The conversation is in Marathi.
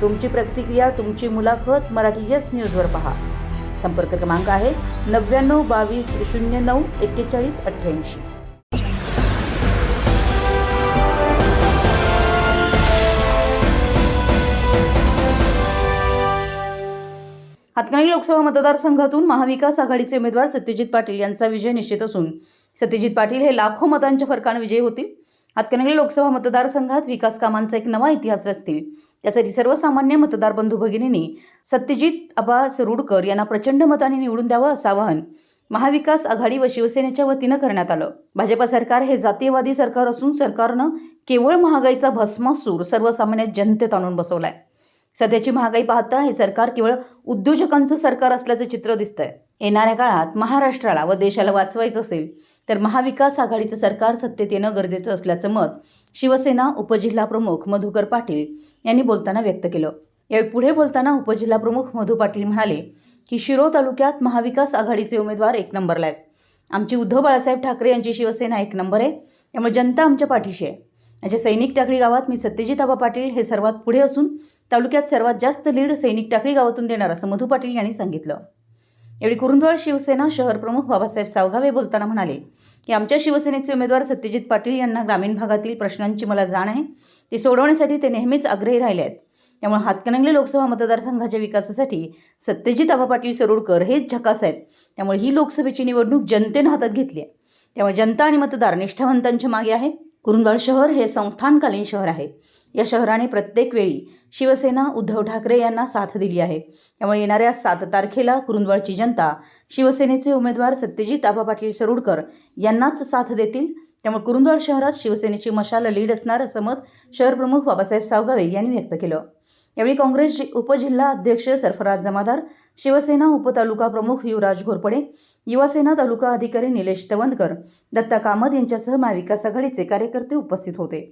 तुमची प्रतिक्रिया तुमची मुलाखत मराठी येस न्यूजवर पहा. संपर्क क्रमांक आहे नव्याण्णव बावीस शून्य नऊ एक्केचाळीस अठ्ठ्याऐंशी. हातकणी लोकसभा मतदारसंघातून महाविकास आघाडीचे उमेदवार सत्यजित पाटील यांचा विजय निश्चित असून सत्यजित पाटील हे लाखो मतांच्या फरकाने विजयी होतील. हातकणंगले लोकसभा मतदारसंघात विकास कामांचा एक नवा इतिहास रचतील. त्यासाठी सर्वसामान्य मतदार बंधू भगिनींनी सत्यजित आबा सरुडकर यांना प्रचंड मताने निवडून द्यावं असं आवाहन महाविकास आघाडी व शिवसेनेच्या वतीनं करण्यात आलं. भाजपा सरकार हे जातीयवादी सरकार असून सरकारनं केवळ महागाईचा भस्मासूर सर्वसामान्य जनतेत आणून बसवलाय. सध्याची महागाई पाहता हे सरकार केवळ उद्योजकांचं सरकार असल्याचं चित्र दिसतंय. येणाऱ्या काळात महाराष्ट्राला व देशाला वाचवायचं असेल तर महाविकास आघाडीचं सरकार सत्तेत येणं गरजेचं असल्याचं मत शिवसेना उपजिल्हा प्रमुख मधुकर पाटील यांनी बोलताना व्यक्त केलं. यावेळी पुढे बोलताना उपजिल्हा प्रमुख मधु पाटील म्हणाले की शिरो तालुक्यात महाविकास आघाडीचे उमेदवार एक नंबरला आहेत. आमची उद्धव बाळासाहेब ठाकरे यांची शिवसेना एक नंबर आहे. त्यामुळे जनता आमच्या पाठीशी आहे. माझ्या सैनिक टाकळी गावात मी सत्यजित आबा पाटील हे सर्वात पुढे असून तालुक्यात सर्वात जास्त लीड सैनिक टाकळी गावातून देणार असं मधु पाटील यांनी सांगितलं. यावेळी कुरुंदवाड शिवसेना शहर प्रमुख बाबासाहेब सावगावे बोलताना म्हणाले की आमच्या शिवसेनेचे उमेदवार सत्यजित पाटील यांना ग्रामीण भागातील प्रश्नांची मला जाण आहे. ती सोडवण्यासाठी ते नेहमीच आग्रही राहिले आहेत. त्यामुळे हातकणंगले लोकसभा मतदारसंघाच्या विकासासाठी सत्यजित आबा पाटील सरोडकर हेच झकास आहेत. त्यामुळे ही लोकसभेची निवडणूक जनतेनं हातात घेतली आहे. त्यामुळे जनता आणि मतदार निष्ठावंतांच्या मागे आहे. कुरुंदवाड शहर हे संस्थानकालीन शहर आहे. या शहराने प्रत्येक वेळी शिवसेना उद्धव ठाकरे यांना साथ दिली आहे. त्यामुळे येणाऱ्या सात तारखेला कुरुंदवाडची जनता शिवसेनेचे उमेदवार सत्यजित आबा पाटील सरुडकर यांनाच साथ देतील. त्यामुळे कुरुंदवाड शहरात शिवसेनेची मशाल लीड असणार असं मत शहर प्रमुख बाबासाहेब सावगावे यांनी व्यक्त केलं. यावेळी काँग्रेस उपजिल्हा अध्यक्ष सरफराज जमादार शिवसेना उपतालुका प्रमुख युवराज घोरपडे युवासेना तालुका अधिकारी निलेश तवंदकर दत्ता कामत यांच्यासह महाविकास आघाडीचे कार्यकर्ते उपस्थित होते.